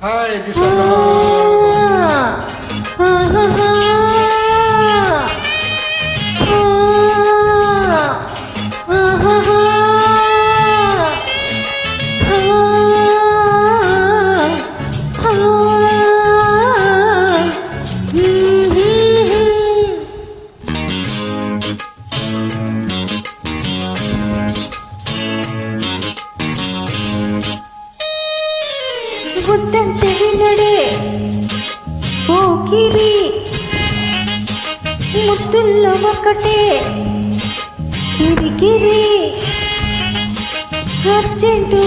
哎，第三张。గుద్దంతే వినడే పోకిరి ముద్దుల్లో ఒకటే. కిరికిరి అర్జెంటు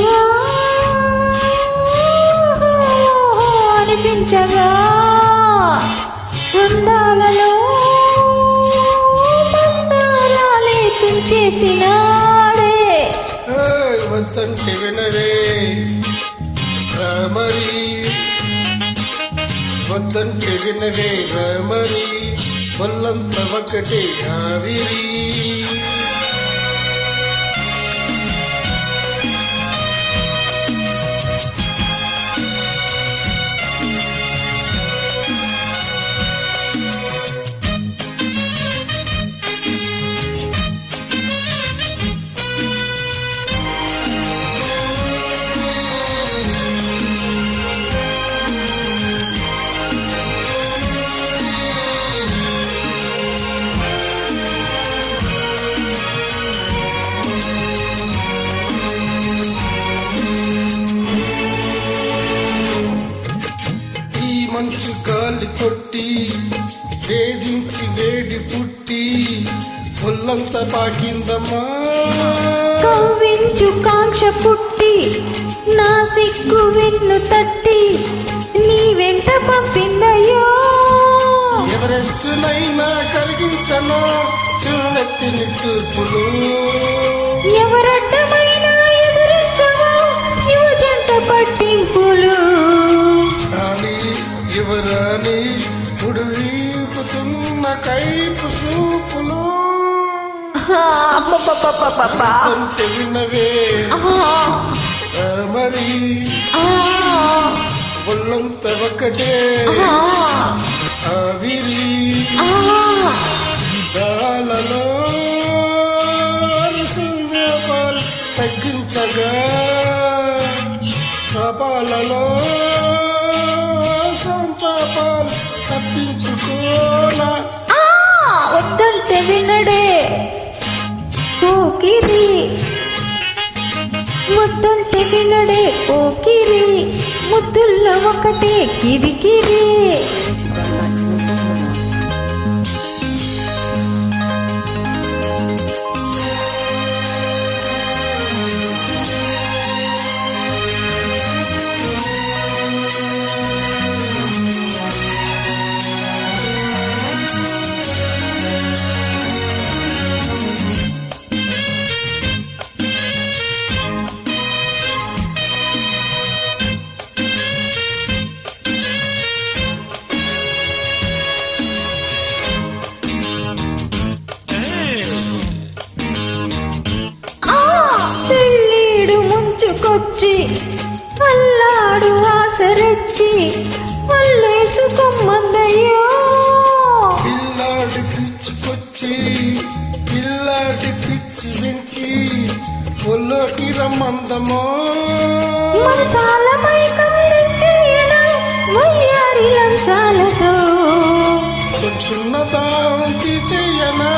అనిపించగా అందాలలో మందారాలే తుంచేసినాడే వద్దంటే వినవే ಮರಿ ಭಕ್ತಂಟಿಗಿನ ಮರಿ ಬಲ್ಲಂತ ಮಕ್ಕಟೆ ಹಾವಿರಿ కొట్టి వేధించి వేడి పుట్టి ఒళ్ళంతా పాకిందమ్మా. కవ్వించు కాంక్ష పుట్టి నా సిగ్గు వెన్ను తట్టి నీ వెంట పంపిందయ్యో. ఎవరెస్ట్ నైనా కలిగించను నిట్టూర్పులు. ఎవరడ్డమైనా కైపు చూపులు. అంటే విన్నవే. మరి. ఒళ్ళంత ఒకటే ఆవిరి ఆ. దాలలో సందేపాలు తగ్గించగా కపాలలో సంతాపాలు తప్పించుకోనా ఆ, వద్దంటే వినడే పోకిరి వద్దంటే వినడే పోకిరి ముద్దుల్లో ఒకటే కిరికిరి. ముంచుకొచ్చి అల్లాడు ఆసరెచ్చి వల్లేసుకోమందయ్యో పిల్లాడి పిచ్చుకొచ్చి పిల్లాడి పిచ్చి పెంచి ఒల్లోకి రమ్మందమో. మన చాలా మైకం వయ్యారి లంచాలతో. చిన్న దాహం తీచేయనా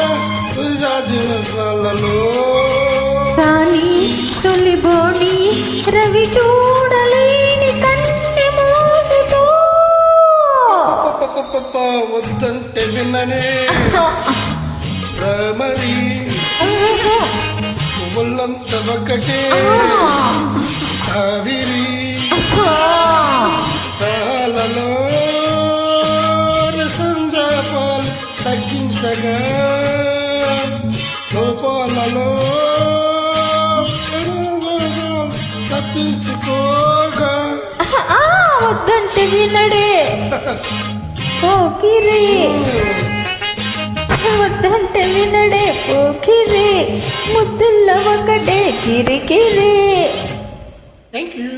వద్దంటే విన్ననే రామరి ఒళ్ళంత ఒకటే ఆవిరి తాళలో సందాపాలు తగ్గించగా లోపాలలో తప్పించుకోగా. వద్దంటే వినడే. పోకిరి వద్దంటే వినడే పోకిరి ముద్దుల్లో ఒకటే కిరికిరి థ్యాంక్ యూ